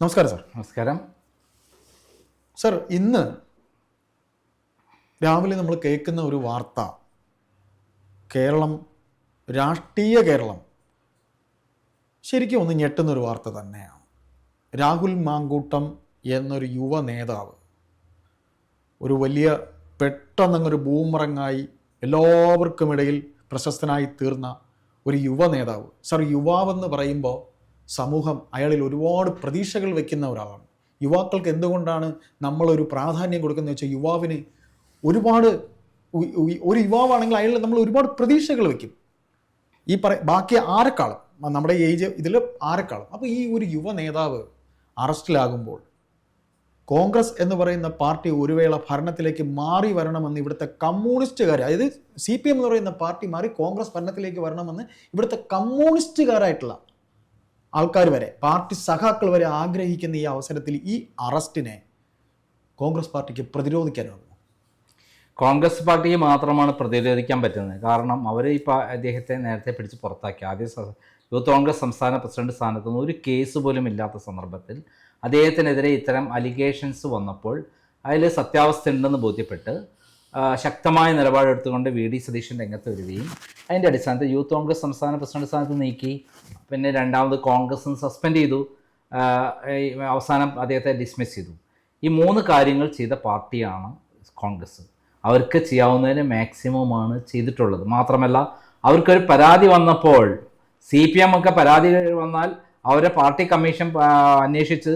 നമസ്കാരം സാർ. നമസ്കാരം. സർ ഇന്ന് രാവിലെ നമ്മൾ കേൾക്കുന്ന ഒരു വാർത്ത കേരളം രാഷ്ട്രീയ കേരളം ശരിക്കും ഒന്ന് ഞെട്ടുന്ന ഒരു വാർത്ത തന്നെയാണ്. രാഹുൽ മാങ്കൂട്ടം എന്നൊരു യുവ നേതാവ് ഒരു വലിയ പെട്ടെന്നങ്ങൊരു ബൂമറങ്ങായി എല്ലാവർക്കുമിടയിൽ പ്രശസ്തനായി തീർന്ന ഒരു യുവ നേതാവ്. സർ യുവാവെന്ന് പറയുമ്പോൾ സമൂഹം അയാളിൽ ഒരുപാട് പ്രതീക്ഷകൾ വെക്കുന്ന ഒരാളാണ്. യുവാക്കൾക്ക് എന്തുകൊണ്ടാണ് നമ്മളൊരു പ്രാധാന്യം കൊടുക്കുന്നത് വെച്ചാൽ യുവാവിന് ഒരുപാട് ഒരു യുവാവാണെങ്കിൽ അയാളിൽ നമ്മൾ ഒരുപാട് പ്രതീക്ഷകൾ വെക്കും. ഈ പറ ബാക്കി ആരെക്കാളും? നമ്മുടെ ഏജ് ഇതിൽ ആരെക്കാളും? അപ്പോൾ ഈ ഒരു യുവ നേതാവ് അറസ്റ്റിലാകുമ്പോൾ കോൺഗ്രസ് എന്ന് പറയുന്ന പാർട്ടി ഒരു വേള ഭരണത്തിലേക്ക് മാറി വരണമെന്ന് ഇവിടുത്തെ കമ്മ്യൂണിസ്റ്റുകാർ അതായത് സി പി എം എന്ന് പറയുന്ന പാർട്ടി മാറി കോൺഗ്രസ് ഭരണത്തിലേക്ക് വരണമെന്ന് ഇവിടുത്തെ കമ്മ്യൂണിസ്റ്റുകാരായിട്ടുള്ള ആൾക്കാർ വരെ പാർട്ടി സഖാക്കൾ വരെ ആഗ്രഹിക്കുന്ന ഈ അവസരത്തിൽ ഈ അറസ്റ്റിനെ കോൺഗ്രസ് പാർട്ടിക്ക് പ്രതിരോധിക്കാനാകും കോൺഗ്രസ് പാർട്ടിക്ക് മാത്രമാണ് പ്രതിരോധിക്കാൻ പറ്റുന്നത്. കാരണം അവർ ഇപ്പോൾ അദ്ദേഹത്തെ നേരത്തെ പിടിച്ച് പുറത്താക്കി. ആദ്യം യൂത്ത് കോൺഗ്രസ് സംസ്ഥാന പ്രസിഡന്റ് സ്ഥാനത്ത് നിന്ന് ഒരു കേസ് പോലും ഇല്ലാത്ത സന്ദർഭത്തിൽ അദ്ദേഹത്തിനെതിരെ ഇത്തരം അലിഗേഷൻസ് വന്നപ്പോൾ അതിൽ സത്യാവസ്ഥ ഉണ്ടെന്ന് ബോധ്യപ്പെട്ട് ശക്തമായ നിലപാടെടുത്തുകൊണ്ട് വി ഡി സതീശൻ രംഗത്ത് വരികയും അതിന്റെ അടിസ്ഥാനത്തിൽ യൂത്ത് കോൺഗ്രസ് സംസ്ഥാന പ്രസിഡന്റ് സ്ഥാനത്ത് നീക്കി പിന്നെ രണ്ടാമത് കോൺഗ്രസ് സസ്പെൻഡ് ചെയ്തു. അവസാനം അദ്ദേഹത്തെ ഡിസ്മിസ് ചെയ്തു. ഈ മൂന്ന് കാര്യങ്ങൾ ചെയ്ത പാർട്ടിയാണ് കോൺഗ്രസ്. അവർക്ക് ചെയ്യാവുന്നതിന് മാക്സിമമാണ് ചെയ്തിട്ടുള്ളത്. മാത്രമല്ല അവർക്കൊരു പരാതി വന്നപ്പോൾ സി പി എം ഒക്കെ പരാതി വന്നാൽ അവരെ പാർട്ടി കമ്മീഷൻ അന്വേഷിച്ച്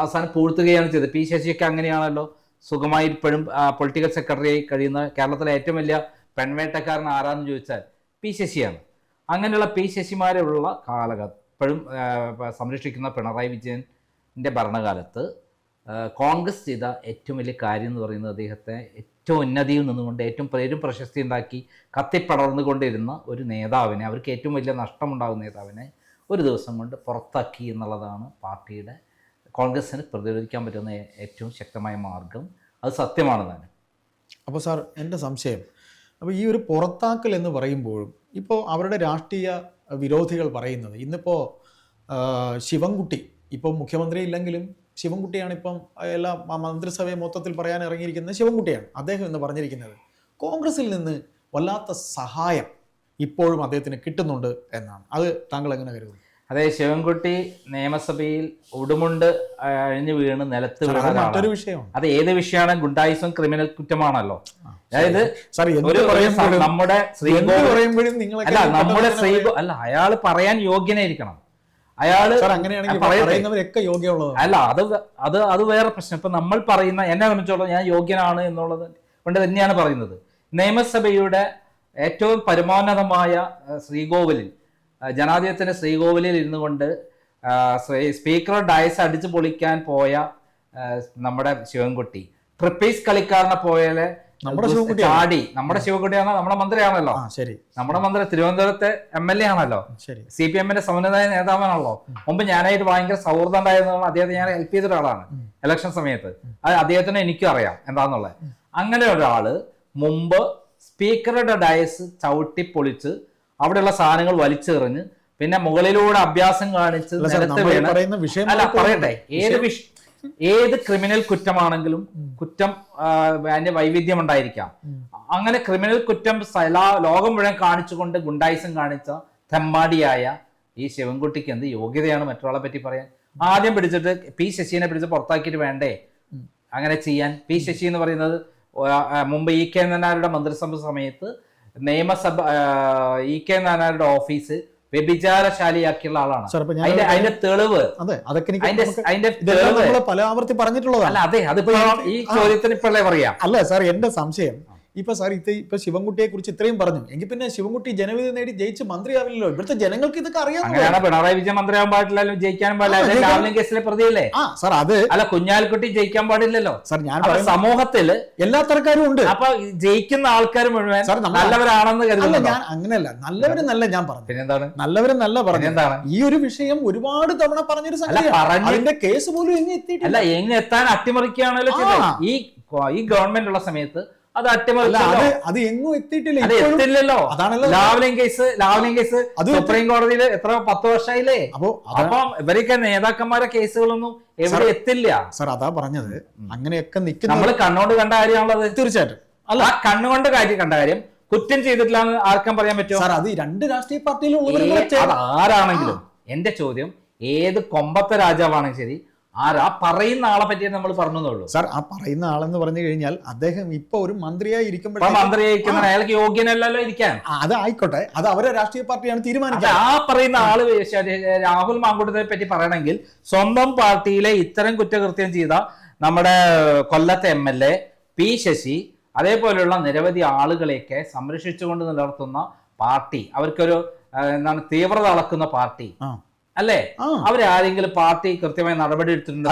അവസാനം പൂഴ്ത്തുകയാണ് ചെയ്തത്. പി ശശിയൊക്കെ അങ്ങനെയാണല്ലോ. സുഖമായി ഇപ്പോഴും പൊളിറ്റിക്കൽ സെക്രട്ടറിയായി കഴിയുന്ന കേരളത്തിലെ ഏറ്റവും വലിയ പെൺവേട്ടക്കാരൻ ആരാന്ന് ചോദിച്ചാൽ പി ശശിയാണ്. അങ്ങനെയുള്ള പി ശശിമാരുള്ള കാലഘട്ടം ഇപ്പോഴും സംരക്ഷിക്കുന്ന പിണറായി വിജയന്റെ ഭരണകാലത്ത് കോൺഗ്രസ് ചെയ്ത ഏറ്റവും വലിയ കാര്യം എന്ന് പറയുന്നത് അദ്ദേഹത്തെ ഏറ്റവും ഉന്നതിയിൽ നിന്നുകൊണ്ട് ഏറ്റവും പേരും പ്രശസ്തി ഉണ്ടാക്കി കത്തിപ്പടർന്നുകൊണ്ടിരുന്ന ഒരു നേതാവിനെ അവർക്ക് ഏറ്റവും വലിയ നഷ്ടമുണ്ടാകുന്ന നേതാവിനെ ഒരു ദിവസം കൊണ്ട് പുറത്താക്കി എന്നുള്ളതാണ് പാർട്ടിയുടെ കോൺഗ്രസ്സിന് പ്രതിരോധിക്കാൻ പറ്റുന്ന ഏറ്റവും ശക്തമായ മാർഗം അത് സത്യമാണ് താനും അപ്പോൾ സാർ എന്റെ സംശയം അപ്പോൾ ഈ ഒരു പുറത്താക്കൽ എന്ന് പറയുമ്പോഴും ഇപ്പോൾ അവരുടെ രാഷ്ട്രീയ വിരോധികൾ പറയുന്നത് ഇന്നിപ്പോൾ ശിവൻകുട്ടി ഇപ്പോൾ മുഖ്യമന്ത്രി ഇല്ലെങ്കിലും ശിവൻകുട്ടിയാണ് ഇപ്പം എല്ലാ മന്ത്രിസഭയെ മൊത്തത്തിൽ പറയാൻ ഇറങ്ങിയിരിക്കുന്നത് ശിവൻകുട്ടിയാണ് അദ്ദേഹം എന്ന് പറഞ്ഞിരിക്കുന്നത്. കോൺഗ്രസിൽ നിന്ന് വല്ലാത്ത സഹായം ഇപ്പോഴും അദ്ദേഹത്തിന് കിട്ടുന്നുണ്ട് എന്നാണ്. അത് താങ്കൾ എങ്ങനെ കരുതുന്നു? അതെ ശിവൻകുട്ടി നിയമസഭയിൽ ഉടുമുണ്ട് ആ, അഴിഞ്ഞു വീണ് നിലത്ത് അത് മറ്റൊരു വിഷയമാണ്. അത് ഏത് വിഷയമാണ്? ഗുണ്ടായിസം ക്രിമിനൽ കുറ്റമാണല്ലോ. അതായത് നമ്മുടെ അല്ല നമ്മുടെ ശ്രീകോ അല്ല അയാൾ പറയാൻ യോഗ്യനായിരിക്കണം. അയാൾ അങ്ങനെയാണെങ്കിൽ അല്ല അത് അത് അത് വേറെ പ്രശ്നം. ഇപ്പൊ നമ്മൾ പറയുന്ന എന്നെ സംബന്ധിച്ചോളം ഞാൻ യോഗ്യനാണ് എന്നുള്ളത് കൊണ്ട് തന്നെയാണ് പറയുന്നത്. നിയമസഭയുടെ ഏറ്റവും പരമോന്നതമായ ശ്രീകോവിലിൽ ജനാധിപത്യത്തിന്റെ ശ്രീകോവിലിൽ ഇരുന്നു കൊണ്ട് സ്പീക്കർ ഡയസ് അടിച്ചു പൊളിക്കാൻ പോയ നമ്മുടെ ശിവൻകുട്ടി. ട്രിപ്പീസ് കളിക്കാരനെ പോലെ നമ്മുടെ ശിവൻകുട്ടി ചാടി. നമ്മുടെ ശിവൻകുട്ടി ആണ് നമ്മുടെ മന്ത്രിയാണല്ലോ. ശരി. നമ്മുടെ മന്ത്രി തിരുവനന്തപുരത്തെ എം എൽ എ ആണല്ലോ. ശരി. സി പി എമ്മിന്റെ സമന്വയ നേതാവാണല്ലോ. മുമ്പ് ഞാനായിട്ട് ഭയങ്കര സൗഹൃദം ഉണ്ടായിരുന്നതാണ് അദ്ദേഹത്തെ ഞാൻ ഹെൽപ്പ് ചെയ്ത ഒരാളാണ് ഇലക്ഷൻ സമയത്ത്. അത് അദ്ദേഹത്തിന് എനിക്കും അറിയാം. എന്താന്നുള്ളത്? അങ്ങനെ ഒരാൾ മുമ്പ് സ്പീക്കറുടെ ഡയസ് ചവിട്ടി പൊളിച്ച് അവിടെയുള്ള സാധനങ്ങൾ വലിച്ചെറിഞ്ഞ് പിന്നെ മുകളിലൂടെ അഭ്യാസം കാണിച്ച് അല്ല നിലത്ത് നമ്മൾ പറയുന്ന വിഷയം അല്ല പറയട്ടെ. ഏത് ഏത് ക്രിമിനൽ കുറ്റമാണെങ്കിലും കുറ്റം അതിന്റെ വൈവിധ്യം ഉണ്ടായിരിക്കാം. അങ്ങനെ ക്രിമിനൽ കുറ്റം ലോകം മുഴുവൻ കാണിച്ചുകൊണ്ട് ഗുണ്ടായിസം കാണിച്ച തെമ്മാടിയായ ഈ ശിവൻകുട്ടിക്ക് എന്ത് യോഗ്യതയാണ് മറ്റൊരാളെ പറ്റി പറയാൻ? ആദ്യം പിടിച്ചിട്ട് പി ശശിനെ പിടിച്ച് പുറത്താക്കിയിട്ട് വേണ്ടേ? അങ്ങനെ ചെയ്യാൻ. പി ശശി എന്ന് പറയുന്നത് മുമ്പ് ഇ കെ നായരുടെ മന്ത്രിസഭ സമയത്ത് നിയമസഭ ഇ കെ നായരുടെ ഓഫീസ് വ്യഭിചാരശാലിയാക്കിയുള്ള ആളാണ്. അതിന്റെ അതിന്റെ തെളിവ്. അതെ അതൊക്കെ അതിന്റെ തെളിവ് പല ആവർത്തി പറഞ്ഞിട്ടുള്ളതാണ്. അല്ല അതെ അതിപ്പോ ഈ ചോദ്യത്തിന് ഇപ്പോഴേ പറയാം? അല്ല സാർ എന്റെ സംശയം ഇപ്പൊ സാർ ഇത് ഇപ്പൊ ശിവൻകുട്ടിയെ കുറിച്ച് ഇത്രയും പറഞ്ഞു. എങ്കിൽ പിന്നെ ശിവൻകുട്ടി ജനവിധി നേടി ജയിച്ച് മന്ത്രിയാവില്ലല്ലോ. ഇവിടുത്തെ ജനങ്ങൾക്ക് ഇതൊക്കെ അറിയാം പിണറായി വിജയൻ മന്ത്രിയാവാൻ പാടില്ലല്ലോ ജയിക്കാനും പാടില്ല. ലാവ്ലിൻ കേസിലെ പ്രതിയല്ലേ? ആ സാർ അത് അല്ല കുഞ്ഞാലിക്കുട്ടി ജയിക്കാൻ പാടില്ലല്ലോ. സാർ ഞാൻ സമൂഹത്തിൽ എല്ലാ തരക്കാരും ഉണ്ട്. അപ്പൊ ജയിക്കുന്ന ആൾക്കാർ മുഴുവൻ സാർ, നല്ലവരാണെന്ന് കരുതുന്നു ഞാൻ അങ്ങനെയല്ല. നല്ല ഞാൻ പറഞ്ഞു. പിന്നെന്താണ്? നല്ല പറഞ്ഞു. എന്താണ് ഈ ഒരു വിഷയം ഒരുപാട് തവണ പറഞ്ഞൊരു അതിന്റെ കേസ് പോലും ഇനി എത്തിയിട്ടില്ല. എങ്ങ് എത്താൻ അട്ടിമറിക്കുകയാണല്ലോ. ഈ ഈ ഗവൺമെന്റ് ഉള്ള സമയത്ത് അത് അല്ല അത് എങ്ങും എത്തിയിട്ടില്ല. എത്തില്ലല്ലോ അതാണല്ലോ ലാവ്ലിൻ കേസ് ലാവ്ലിൻ കേസ് അത് സുപ്രീം കോടതിയിൽ എത്ര പത്ത് വർഷമായില്ലേ? അപ്പോ അപ്പം ഇവരൊക്കെ നേതാക്കന്മാരെ കേസുകളൊന്നും എവിടെ എത്തില്ല. സാർ അതാ പറഞ്ഞത്. അങ്ങനെയൊക്കെ നിൽക്കുന്ന നമ്മൾ കണ്ണോണ്ട് കണ്ട കാര്യമാണുള്ളത്. തീർച്ചയായിട്ടും. അല്ല ആ കണ്ണുകൊണ്ട് കാര്യം കണ്ട കാര്യം. കുറ്റം ചെയ്തിട്ടില്ല എന്ന് ആർക്കും പറയാൻ പറ്റുമോ? സാർ അത് രണ്ട് രാഷ്ട്രീയ പാർട്ടിയിലും ആരാണെങ്കിലും എന്റെ ചോദ്യം ഏത് കൊമ്പത്തെ രാജാവാണെങ്കിൽ ശരി ആരാ? പറയുന്ന ആളെ പറ്റി നമ്മൾ പറഞ്ഞുള്ളൂ സാർ ആ പറയുന്ന ആളെന്ന് പറഞ്ഞു കഴിഞ്ഞാൽ അദ്ദേഹം ഇപ്പൊ ഒരു മന്ത്രിയായി ഇരിക്കുമ്പോൾ മന്ത്രിയായിരിക്കുന്ന അയാൾക്ക് യോഗ്യനല്ലല്ലോ ഇരിക്കാൻ. അത് ആയിക്കോട്ടെ. അത് അവരെ രാഷ്ട്രീയ പാർട്ടിയാണ് തീരുമാനിച്ചത് ആ പറയുന്ന ആൾ രാഹുൽ മാങ്കുട്ടത്തെ പറ്റി പറയണമെങ്കിൽ സ്വന്തം പാർട്ടിയിലെ ഇത്തരം കുറ്റകൃത്യം ചെയ്ത നമ്മുടെ കൊല്ലത്തെ M L A P Sasi അതേപോലെയുള്ള നിരവധി ആളുകളെയൊക്കെ സംരക്ഷിച്ചുകൊണ്ട് നിലനിർത്തുന്ന പാർട്ടി അവർക്കൊരു എന്താണ് തീവ്രത അളക്കുന്ന പാർട്ടി. അല്ലേ? അവരെ അവരാരെങ്കിലും പാർട്ടി കൃത്യമായി നടപടി എടുത്തിട്ടുണ്ട്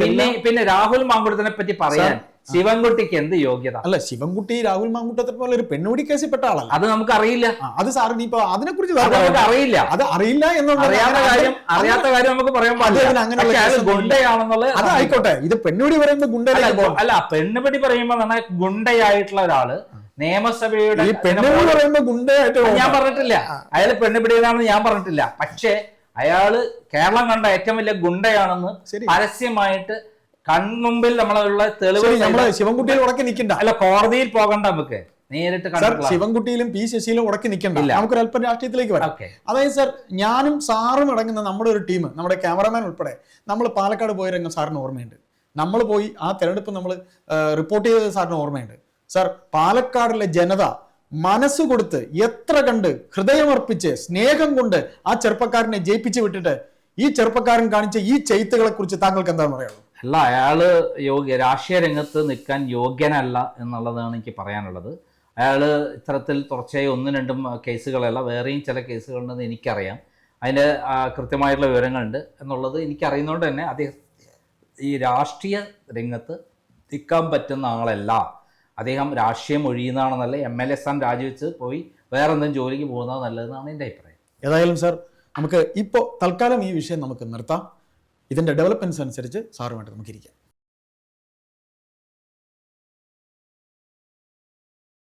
പിന്നെ പിന്നെ രാഹുൽ മാങ്കുട്ടത്തിനെ പറ്റി പറയാൻ ശിവൻകുട്ടിക്ക് എന്ത് യോഗ്യത? അല്ല ശിവൻകുട്ടി രാഹുൽ മാങ്കുട്ടത്തെ പോലെ ഒരു പെണ്ണുപിടി കേസിൽപ്പെട്ട ആളല്ല. അത് നമുക്ക് അറിയില്ല അത് സാറിന് ഇപ്പൊ അതിനെ കുറിച്ച് നമുക്ക് അറിയില്ല അത് അറിയില്ല എന്നുള്ളത് അറിയാത്ത കാര്യം അറിയാത്ത കാര്യം നമുക്ക് പറയാൻ പാടില്ല. ഗുണ്ടയാണെന്നുള്ളത് അത് ആയിക്കോട്ടെ ഇത് പെണ്ണുപിടി പറയുമ്പോൾ അല്ല, ഗുണ്ടയിലേക്ക് ഗു- പോകും അല്ല പെണ്ണുപിടി പറയുമ്പോൾ ഗുണ്ടയായിട്ടുള്ള ഒരാൾ നിയമസഭയുടെ ഈ പെണ്ണുപിടി പറയുമ്പോൾ ഗുണ്ടയായിട്ട് ഞാൻ പറഞ്ഞിട്ടില്ല. അയാൾ പെണ്ണുപിടിയതാണെന്ന് ഞാൻ പറഞ്ഞിട്ടില്ല. പക്ഷേ അയാൾ കേരളം കണ്ട ഏറ്റവും വലിയ ഗുണ്ടയാണെന്ന് പരസ്യമായിട്ട് കൺമുമ്പിൽ നമ്മളുള്ള തെളിവ് നമ്മൾ ശിവൻകുട്ടിയിൽ ഉടക്കി നിൽക്കണ്ട. അല്ല കോടതിയിൽ പോകണ്ട നമുക്ക്. നേരിട്ട് ശിവൻകുട്ടിയിലും പി ശശിയിലും ഉടക്കി നിൽക്കണ്ട. നമുക്ക് നമുക്കൊരു അല്പം രാഷ്ട്രീയത്തിലേക്ക് വരാം അതായത് സാർ ഞാനും സാറും അടങ്ങുന്ന നമ്മുടെ ഒരു ടീം നമ്മുടെ ക്യാമറമാൻ ഉൾപ്പെടെ നമ്മൾ പാലക്കാട് പോയ രംഗം സാറിന് ഓർമ്മയുണ്ട്. നമ്മൾ പോയി ആ തെരഞ്ഞെടുപ്പ് നമ്മൾ റിപ്പോർട്ട് ചെയ്തത് സാറിന് ഓർമ്മയുണ്ട്. സാർ പാലക്കാടിലെ ജനത മനസ്സ് കൊടുത്ത് എത്ര കണ്ട് ഹൃദയമർപ്പിച്ച് സ്നേഹം കൊണ്ട് ആ ചെറുപ്പക്കാരനെ ജയിപ്പിച്ചു വിട്ടിട്ട് ഈ ചെറുപ്പക്കാരൻ കാണിച്ച ഈ ചെയ്ത്തുകളെ കുറിച്ച് താങ്കൾക്ക് എന്താണ് പറയാനുള്ളത്? അല്ല അയാൾ യോഗ്യ രാഷ്ട്രീയ രംഗത്ത് നിൽക്കാൻ യോഗ്യനല്ല എന്നുള്ളതാണ് എനിക്ക് പറയാനുള്ളത്. അയാൾ ഇത്തരത്തിൽ തുടർച്ചയായി ഒന്നും രണ്ടും കേസുകളല്ല. വേറെയും ചില കേസുകളുണ്ടെന്ന് എനിക്കറിയാം. അതിന്റെ കൃത്യമായിട്ടുള്ള വിവരങ്ങളുണ്ട് എന്നുള്ളത് എനിക്കറിയുന്നതുകൊണ്ട് തന്നെ അദ്ദേഹം ഈ രാഷ്ട്രീയ രംഗത്ത് നിൽക്കാൻ പറ്റുന്ന ആളല്ല. അദ്ദേഹം രാഷ്ട്രീയം ഒഴിയുന്നതാണെന്നല്ല എം എൽ എ സ്ഥാനം രാജിവെച്ച് പോയി വേറെ എന്തെങ്കിലും ജോലിക്ക് പോകുന്നത് നല്ലതെന്നാണ് എന്റെ അഭിപ്രായം. ഏതായാലും സാർ നമുക്ക് ഇപ്പോൾ തൽക്കാലം ഈ വിഷയം നമുക്ക് നിർത്താം. ഇതിന്റെ ഡെവലപ്മെന്റ്സ് അനുസരിച്ച് സാറുമായിട്ട് നമുക്ക് ഇരിക്കാം